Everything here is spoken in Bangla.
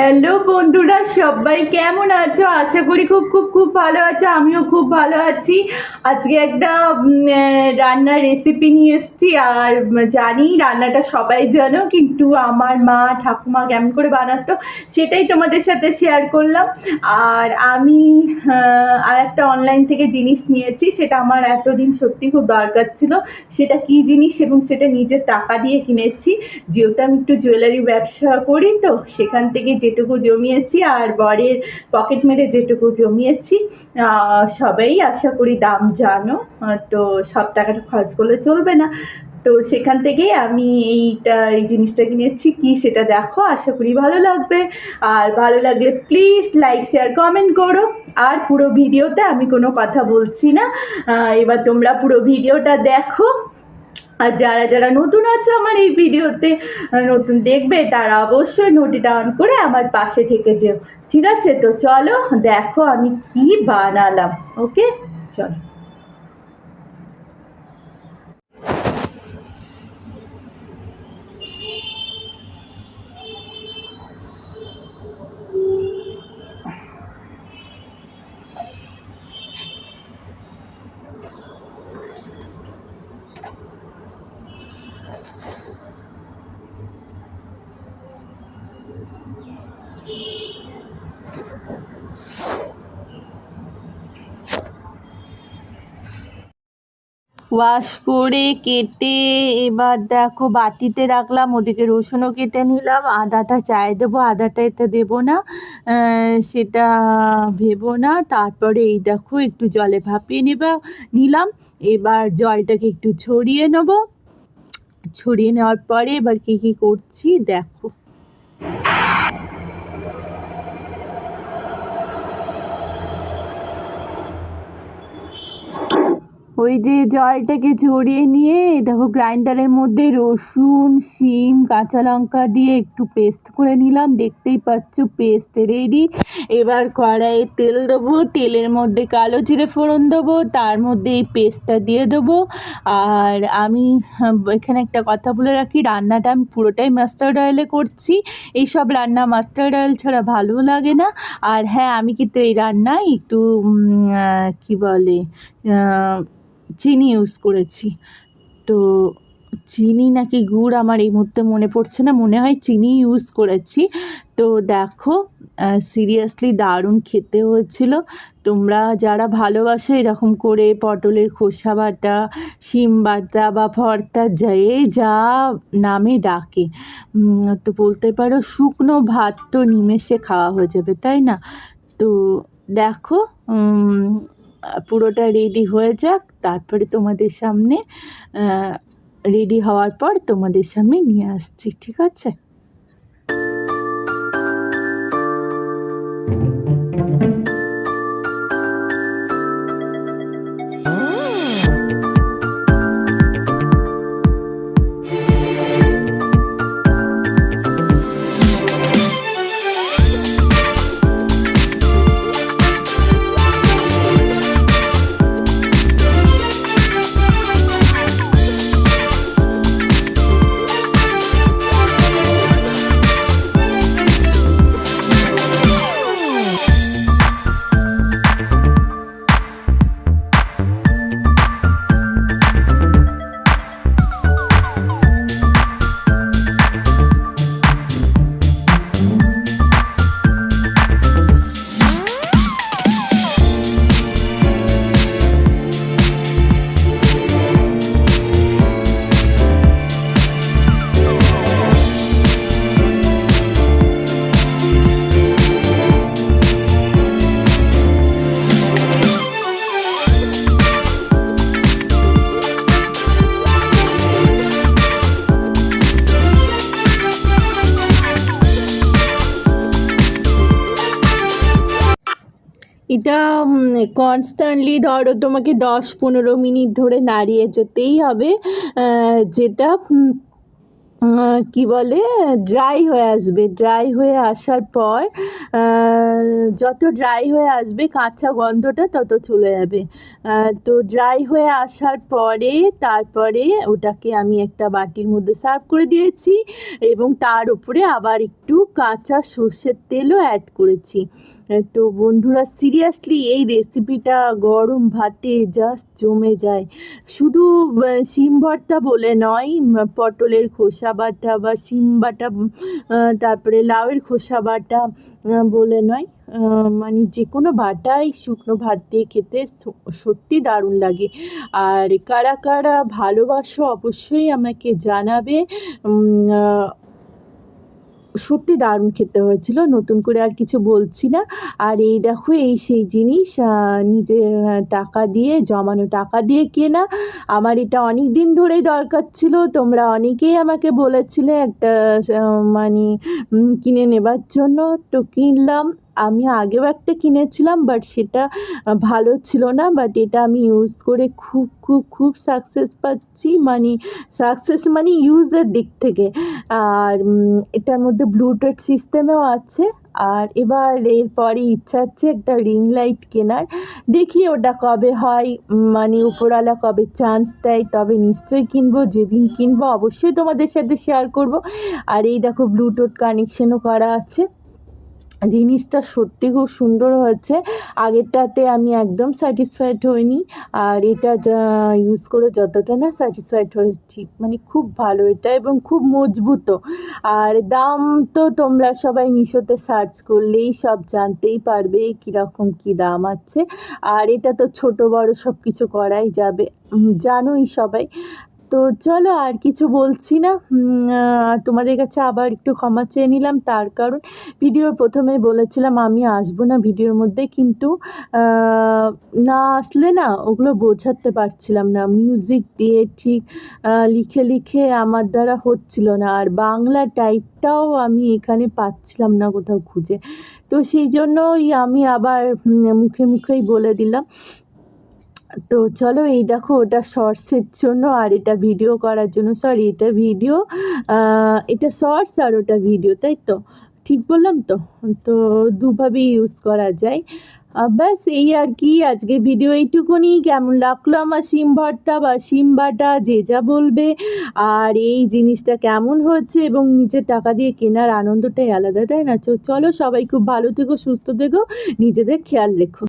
হ্যালো বন্ধুরা, সবাই কেমন আছো? আশা করি খুব খুব খুব ভালো আছো। আমিও খুব ভালো আছি। আজকে একটা রান্নার রেসিপি নিয়ে এসেছি। আর জানি রান্নাটা সবাই জানো, কিন্তু আমার মা, ঠাকুমা কেমন করে বানাতো সেটাই তোমাদের সাথে শেয়ার করলাম। আর আমি আর একটা অনলাইন থেকে জিনিস নিয়েছি, সেটা আমার এতদিন সত্যি খুব দরকার ছিল। সেটা কি জিনিস এবং সেটা নিজের টাকা দিয়ে কিনেছি। যেহেতু আমি একটু জুয়েলারি ব্যবসা করি, তো সেখান থেকে যেটুকু জমিয়েছি আর বরের পকেট মেরে যেটুকু জমিয়েছি সবাই আশা করি দাম জানো। তো সব টাকাটা খরচ করলে চলবে না। তো সেখান থেকেই আমি এইটা, এই জিনিসটা কিনেছি কি সেটা দেখো, আশা করি ভালো লাগবে। আর ভালো লাগলে প্লিজ লাইক শেয়ার কমেন্ট করো। আর পুরো ভিডিওতে আমি কোনো কথা বলছি না। এবার তোমরা পুরো ভিডিওটা দেখো। আর যারা যারা নতুন আছে আমার এই ভিডিওতে নতুন দেখবে, তারা অবশ্যই নোটিটা অন করে আমার পাশে থেকে যেও। ঠিক আছে? তো চলো, দেখো আমি কি বানালাম ওকে চলো। ওয়াশ করে কেটে এবার দেখো বাটিতে রাখলাম, ওদিকে রসুনও কেটে নিলাম, আদাটা চায়ে দেবো, আদাটা এতে দেবো না সেটা ভেবো না, তারপরে এই দেখো একটু জলে ভাপিয়ে নেবা, নিলাম, এবার জলটাকে একটু ছড়িয়ে নেব। ছড়িয়ে নেওয়ার পরে এবার কী কী করছি দেখো। ওই যে জলটাকে ঝরিয়ে নিয়ে দেখো গ্রাইন্ডারের মধ্যে রসুন শিম কাঁচা লঙ্কা দিয়ে একটু পেস্ট করে নিলাম। দেখতেই পাচ্ছ পেস্ট রেডি। এবার কড়াইয়ে তেল দেবো। তেলের মধ্যে কালো জিরে ফোড়ন দেবো। তার মধ্যে এই পেস্টটা দিয়ে দেবো। আর আমি হ্যাঁ, এখানে একটা কথা বলে রাখি রান্নাটা আমি পুরোটাই মাস্টার্ড অয়েলে করছি। এইসব রান্না মাস্টার্ড অয়েল ছাড়া ভালো লাগে না। আর হ্যাঁ আমি কিন্তু এই রান্নায় একটু কি বলে চিনি ইউজ করেছি। তো চিনি নাকি গুড় আমার এই মুহূর্তে মনে পড়ছে না, মনে হয় চিনি ইউজ করেছি। তো দেখো সিরিয়াসলি দারুণ খেতে হয়েছিল। তোমরা যারা ভালোবাসো এরকম করে পটলের খোসা বাটা, শিম বাটা বা ভর্তা, যে যা নামে ডাকে। তো বলতে পারো শুকনো ভাত তো নিমেষে খাওয়া হয়ে যাবে, তাই না? তো দেখো পুরোটা রেডি হয়ে যাক। তারপরে তোমাদের সামনে রেডি হওয়ার পর তোমাদের সামনে নিয়ে আসছি, ঠিক আছে? এটা কনস্ট্যান্টলি ধরো তোমাকে দশ পনেরো মিনিট ধরে নাড়িয়ে যেতেই হবে যেটা কি বলে ড্রাই হয়ে আসবে। ড্রাই হয়ে আসার পর যত ড্রাই হয়ে আসবে, কাঁচা গন্ধটা তত চলে যাবে। তো ড্রাই হয়ে আসার পরে, তারপরে ওটাকে আমি একটা বাটির মধ্যে সার্ভ করে দিয়েছি এবং তার উপরে আবার একটু কাঁচা সর্ষের তেলও অ্যাড করেছি। তো বন্ধুরা সিরিয়াসলি এই রেসিপিটা গরম ভাতে জাস্ট জমে যায়। শুধু শিম ভর্তা বলে নয় পটলের খোসা বাটা বা সিম বাটা তারপরে লাউয়ের খোসা বাটা বলে নয় মানে যে কোনো বাটাই শুকনো ভাত দিয়ে খেতে সত্যি দারুণ লাগে। আর কারা কারা ভালোবাসো অবশ্যই আমাকে জানাবে। সত্যি দারুণ খেতে হয়েছিল, নতুন করে আর কিছু বলছি না। আর এই দেখো, এই সেই জিনিস নিজে টাকা দিয়ে, জমানো টাকা দিয়ে কেনা। আমার এটা অনেক দিন ধরেই দরকার ছিল, তোমরা অনেকেই আমাকে বলেছিলে একটা মানে কিনে নেবার জন্য। তো কিনলাম আমি আগেও একটা কিনেছিলাম বাট সেটা ভালো ছিল না বাট এটা আমি ইউজ করে খুব খুব খুব সাকসেস পাচ্ছি। মানে সাকসেস মানে ইউজের দিক থেকে। আর এটার মধ্যে ব্লুটুথ সিস্টেমেও আছে। আর এবার এরপরে ইচ্ছা হচ্ছে একটা রিং লাইট কেনার। দেখি ওটা কবে হয় মানে উপরওয়ালা কবে চান্স দেয়, তবে নিশ্চয়ই কিনবো, যেদিন কিনবো অবশ্যই তোমাদের সাথে শেয়ার করব। আর এই দেখো ব্লুটুথ কানেকশনও করা আছে। জিনিসটা সত্যি খুব সুন্দর হয়েছে। আগেরটাতে আমি একদম স্যাটিসফাইড হইনি। আর এটা যা ইউজ করে যতটা না স্যাটিসফাইড হয়েছি মানে খুব ভালো এটা এবং খুব মজবুতও। আর দাম তো তোমরা সবাই মিশোতে সার্চ করলেই সব জানতেই পারবে কীরকম কী দাম আছে। আর এটা তো ছোট বড় সব কিছু করাই যাবে। জানোই সবাই। তো চলো আর কিছু বলছি না। তোমাদের কাছে আবার একটু ক্ষমা চেয়ে নিলাম। তার কারণ ভিডিওর প্রথমে বলেছিলাম আমি আসব না ভিডিওর মধ্যে, কিন্তু না আসলে না, ওগুলো বোঝাতে পারছিলাম না। মিউজিক দিয়ে ঠিক লিখে লিখে আমার দ্বারা হচ্ছিল না। আর বাংলা টাইপটাও আমি এখানে পাচ্ছিলাম না কোথাও খুঁজে। তো সেই জন্যই আমি আবার মুখে মুখেই বলে দিলাম। তো চলো এই দেখো, ওটা শর্টসের জন্য আর এটা ভিডিও করার জন্য সরি এটা ভিডিও এটা শর্টস আর ওটা ভিডিও তাই তো? ঠিক বললাম তো? তো দুভাবেই ইউজ করা যায়। ব্যাস, এই আর কি, আজকে ভিডিও এইটুকুনি। কেমন লাগল আমার সিম ভর্তা বা সিম বাটা, যে যা বলবে? আর এই জিনিসটা কেমন হচ্ছে এবং নিজের টাকা দিয়ে কেনার আনন্দটাই আলাদা, তাই না? চলো সবাই খুব ভালো থেকো, সুস্থ থেকো, নিজেদের খেয়াল রেখো।